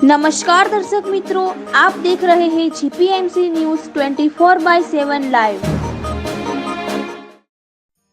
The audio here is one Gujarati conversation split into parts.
નમસ્કાર દર્શક મિત્રો આપ દેખ રહે હે GPMC news 24 by 7 live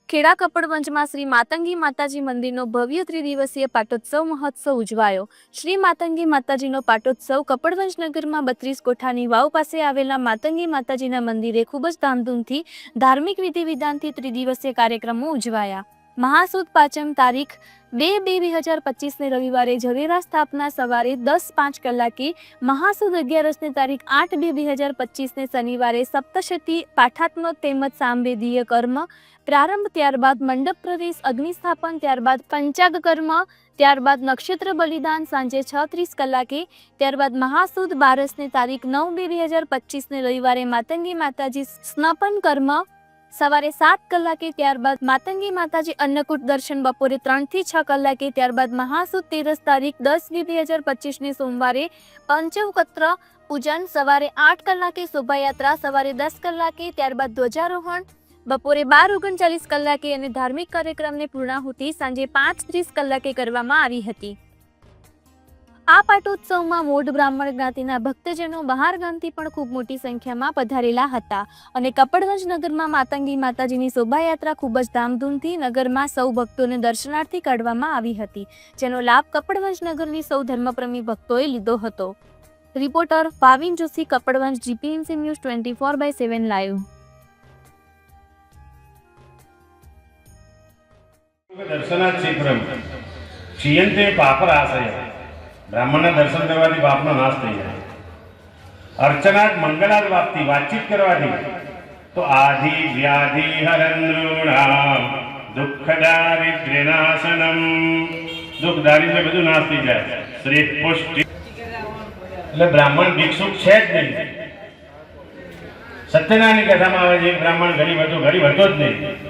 Kheda કપડવંજમાં Shri Matangi માતાજી મંદિરનો ભવ્ય ત્રિદિવસીય પાટોત્સવ મહોત્સવ ઉજવાયો. શ્રી માતંગી માતાજીનો પાટોત્સવ કપડવંજ નગરમાં બત્રીસ કોઠાની વાવ પાસે આવેલા માતંગી માતાજીના મંદિરે ખૂબ જ ધામધૂમથી ધાર્મિક વિધિ વિધાનથી ત્રિદિવસીય કાર્યક્રમો ઉજવાયા. મહાસુદ પાંચમ તારીખ બે બે બે હજાર પચીસને રવિવારે ઝવેરા સ્થાપના સવારે દસ પાંચ કલાકે મહાસુદ અગિયારસની તારીખ આઠ બે બે હજાર પચીસને શનિવારે સપ્તશતી પાઠાત્મક તેમજ સામવેદીય કર્મ પ્રારંભ ત્યારબાદ મંડપ પ્રવેશ અગ્નિસ્થાપન ત્યારબાદ પંચાગ કર્મ ત્યારબાદ નક્ષત્ર બલિદાન સાંજે છ ત્રીસ કલાકે ત્યારબાદ મહાસુદ બારસની તારીખ નવ બે બે હજાર પચીસને રવિવારે માતંગી માતાજી સ્નપન કર્મ સવારે સાત કલાકે ત્યારબાદ માતંગી માતાજી અન્નકૂટ દર્શન બપોરે ત્રણથી છ કલાકે, ત્યારબાદ મહાસુદ તેરસ તારીખ દસ બે બે હજાર પચીસની સોમવારે પંચવકત્ર પૂજન, સવારે આઠ કલાકે શોભાયાત્રા, સવારે દસ કલાકે, ત્યારબાદ ધ્વજારોહણ, બપોરે બાર ઓગણચાલીસ કલાકે અને ધાર્મિક કાર્યક્રમની પૂર્ણાહુતિ સાંજે પાંચ ત્રીસ કલાકે કરવામાં આવી હતી. આ પાટોત્સવમાં મોઢ બ્રાહ્મણ જ્ઞાતિના ભક્તજનો બહાર ગામથી પણ ખૂબ મોટી સંખ્યામાં પધારેલા હતા અને કપડવંજ નગરમાં માતંગી માતાજીની શોભાયાત્રા ખૂબ જ ધામધૂમથી નગરમાં સૌ ભક્તોને દર્શનાર્થી કાઢવામાં આવી હતી, જેનો લાભ કપડવંજ નગરની સૌ ધર્મપ્રેમી ભક્તોએ લીધો હતો. Reporter Bhavin Joshi Kapadvanj GPMC news twenty four by seven live. દર્શનાથ શીઘ્રમ ક્ષીયંતે પાપરાશય. બ્રાહ્મણના દર્શન કરવાથી પાપનો નાશ થઈ જાય. અર્ચનાથ મંગળાદ વાપથી વાતચીત કરવાથી તો આધિ વ્યાધિ હરંદ્રુણામ દુઃખ દારિદ્ર્ય નાશનમ દુઃખ દારિદ્ર્ય બધું નાશ થઈ જાય. શ્રી પુષ્ટિ. એટલે બ્રાહ્મણ ભિક્ષુક છે જ નહીં. સત્યનારાયણની કથામાં આવે છે, બ્રાહ્મણ ગરીબ હતો ગરીબ હતો જ નહીં.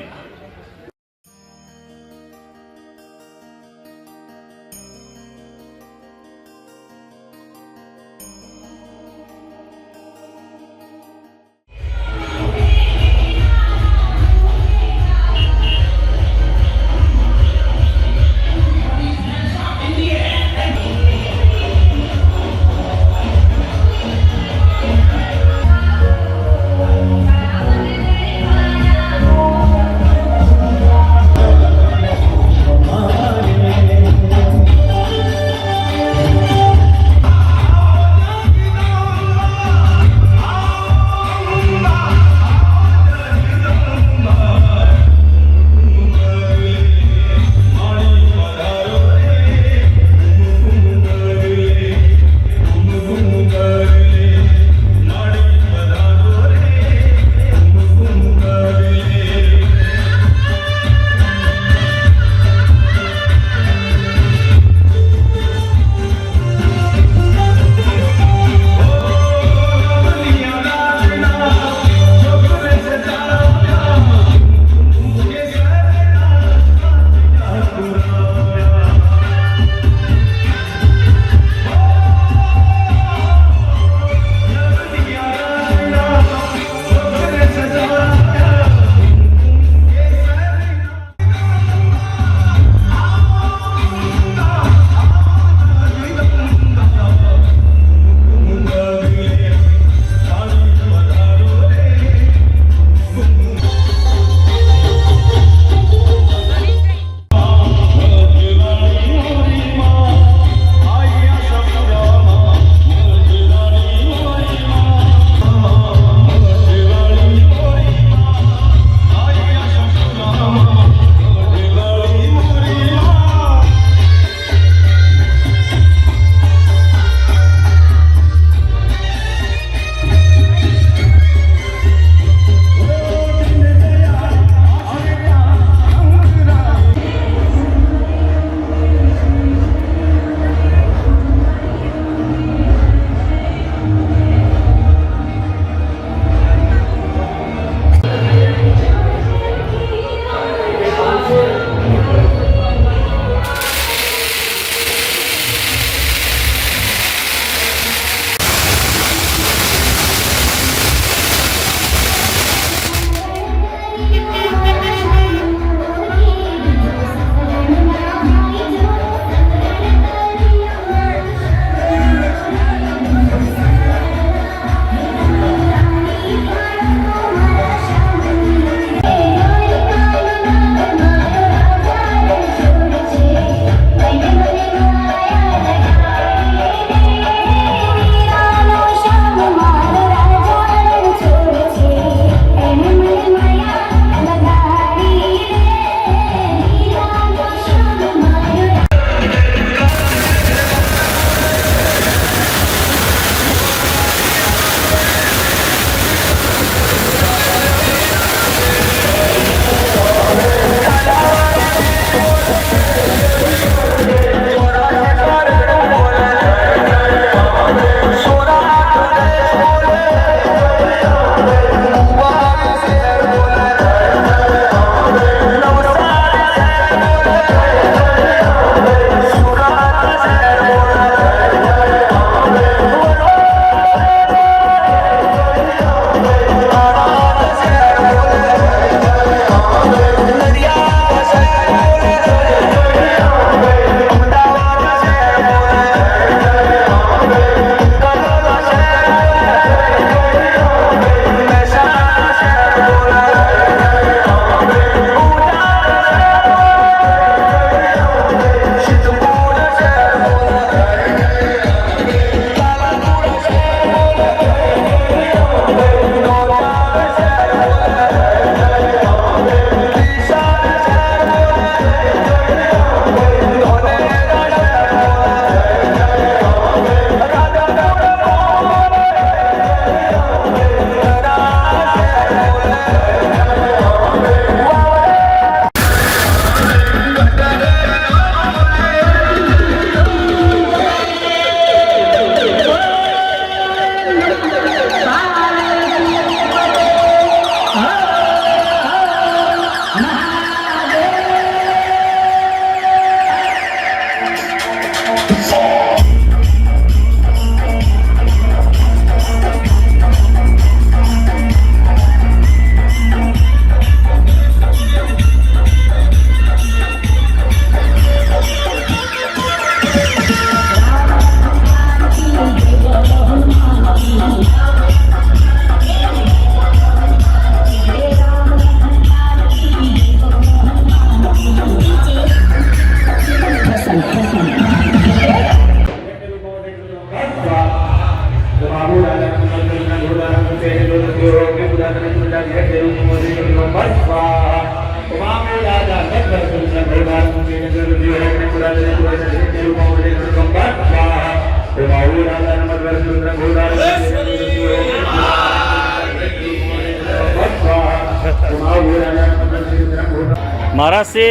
મહારાષ્ટ્રે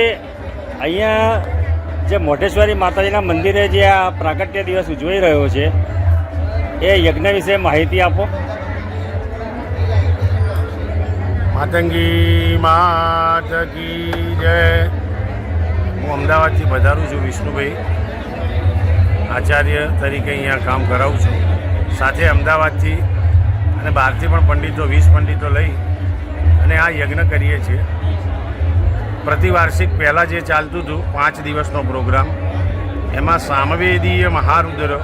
અહીંયા જે મોઢેશ્વરી માતાજીના મંદિરે જે આ પ્રાગટ્ય દિવસ ઉજવાઈ રહ્યો છે, એ યજ્ઞ વિશે માહિતી આપો. માતંગી માતકી જય. હું અમદાવાદથી પધારું છું વિષ્ણુભાઈ આચાર્ય તરીકે અહીંયા કામ કરાવું છું. સાથે અમદાવાદથી અને બહારથી પણ પંડિતો, વીસ પંડિતો લઈ અને આ યજ્ઞ કરીએ છીએ. પ્રતિવાર્ષિક પહેલાં જે ચાલતું હતું, પાંચ દિવસનો પ્રોગ્રામ, એમાં સામવેદીય મહારુદ્ર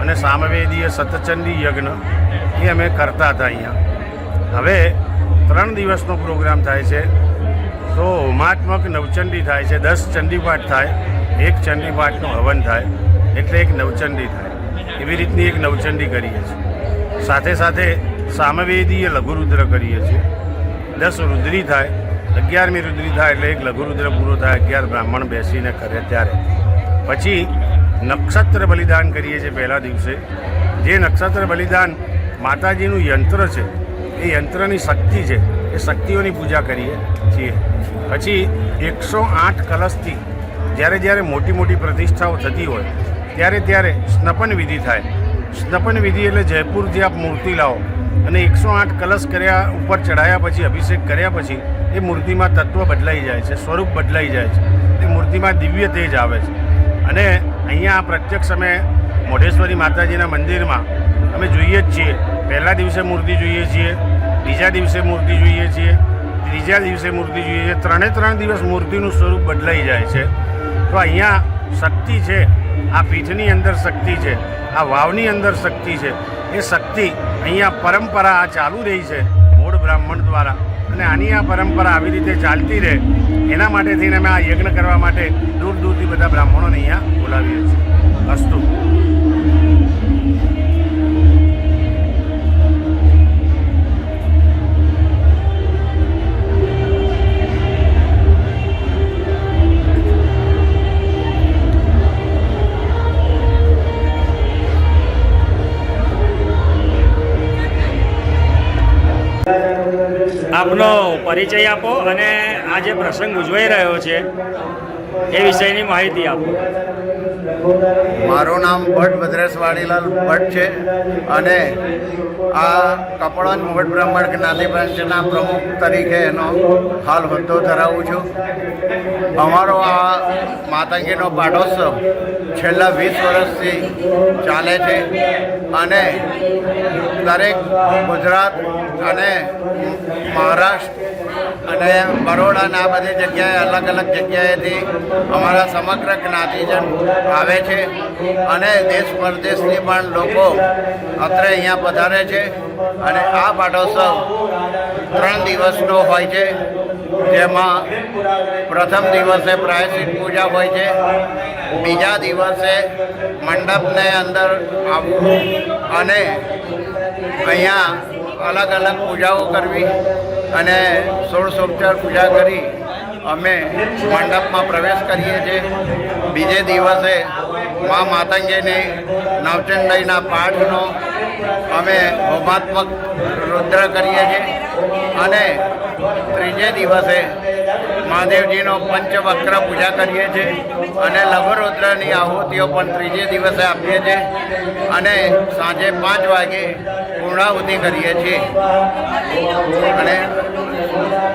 અને સામવેદીય સતચંડી યજ્ઞ એ અમે કરતા હતા અહીંયા. હવે ત્રણ દિવસનો પ્રોગ્રામ થાય છે. તો હોમાત્મક નવચંડી થાય છે. દસ ચંડીપાઠ થાય, એક ચંડીપાઠનું હવન થાય, એટલે એક નવચંડી થાય. એવી રીતની એક નવચંડી કરીએ છીએ. સાથે સાથે સામવેદીય લઘુરુદ્ર કરીએ છીએ. દસ રુદ્રી થાય, અગિયારમી રુદ્રી થાય એટલે એક લઘુરુદ્ર પૂરો થાય, અગિયાર બ્રાહ્મણ બેસીને કરે ત્યારે. પછી નક્ષત્ર બલિદાન કરીએ છીએ પહેલા દિવસે. જે નક્ષત્ર બલિદાન માતાજીનું યંત્ર છે, એ યંત્રની શક્તિ છે, એ શક્તિઓની પૂજા કરીએ છીએ. પછી એકસો આઠ કલશથી જ્યારે જ્યારે મોટી મોટી પ્રતિષ્ઠાઓ થતી હોય, ત્યારે ત્યારે સ્નપન વિધિ થાય. સ્નપન વિધિ એટલે જયપુરથી આપ મૂર્તિ લાવો અને એકસો આઠ કલશ કર્યા ઉપર ચડાયા પછી, અભિષેક કર્યા પછી, એ મૂર્તિમાં તત્વ બદલાઈ જાય છે, સ્વરૂપ બદલાઈ જાય છે. એ મૂર્તિમાં દિવ્ય તેજ આવે છે. અને અહીંયા આ પ્રત્યક્ષ અમે મોઢેશ્વરી માતાજીના મંદિરમાં અમે જોઈએ જ છીએ. પહેલા દિવસે મૂર્તિ જોઈએ છીએ, બીજા દિવસે મૂર્તિ જોઈએ છીએ. ત્રીજા દિવસે મૂર્તિ જોઈએ છે. ત્રણે ત્રણ દિવસ મૂર્તિનું સ્વરૂપ બદલાઈ જાય છે. તો અહીંયા શક્તિ છે. આ પીઠની અંદર શક્તિ છે. આ વાવની અંદર શક્તિ છે. એ શક્તિ અહીંયા પરંપરા આ ચાલુ રહી છે મૂળ બ્રાહ્મણ દ્વારા. અને આની આ પરંપરા આવી રીતે ચાલતી રહે, એના માટે થઈને અમે આ યજ્ઞ કરવા માટે દૂર દૂરથી બધા બ્રાહ્મણોને અહીંયા બોલાવીએ છીએ. આપનો પરિચય આપો અને આ જે પ્રસંગ ઉજવાઈ રહ્યો છે એ વિષયની માહિતી આપો. મારું નામ ભટ્ટ ભદ્રેશ વાડીલાલ ભટ્ટ છે અને આ કપડાં મોગટ બ્રાહ્મણ જ્ઞાતિ પંચના પ્રમુખ તરીકે એનો હાલ હોદ્દો ધરાવું છું. અમારો આ માતાજીનો પાઠોત્સવ છેલ્લા વીસ વર્ષથી ચાલે છે અને દરેક ગુજરાત અને મહારાષ્ટ્ર અને બરોડાના બધી જગ્યાએ અલગ અલગ જગ્યાએથી અમારા સમગ્ર જ્ઞાતિજન આવે છે અને દેશ પરદેશથી પણ લોકો અત્રે અહીંયા પધારે છે અને આ પાટોત્સવ ત્રણ દિવસનો હોય છે, જેમાં પ્રથમ દિવસે પ્રાયશ્ચિત પૂજા હોય છે, બીજા દિવસે મંડપને અંદર આવવું અને અહીંયા અલગ અલગ પૂજાઓ કરવી અને સોળ સોપચાર પૂજા કરી અમે મંડપમાં પ્રવેશ કરીએ છીએ. બીજે દિવસે મા માતંગીની નવચંડીના પાઠનો અમે હોમાત્મક રુદ્ર કરીએ છીએ. અને ત્રીજે દિવસે મહાદેવજીનો પંચવક્ર પૂજા કરીએ છીએ. અને લઘુરુદ્રની આહુતિઓ પણ ત્રીજે દિવસે આપીએ છીએ. અને સાંજે પાંચ વાગે પૂર્ણાહુતિ કરીએ છીએ. અને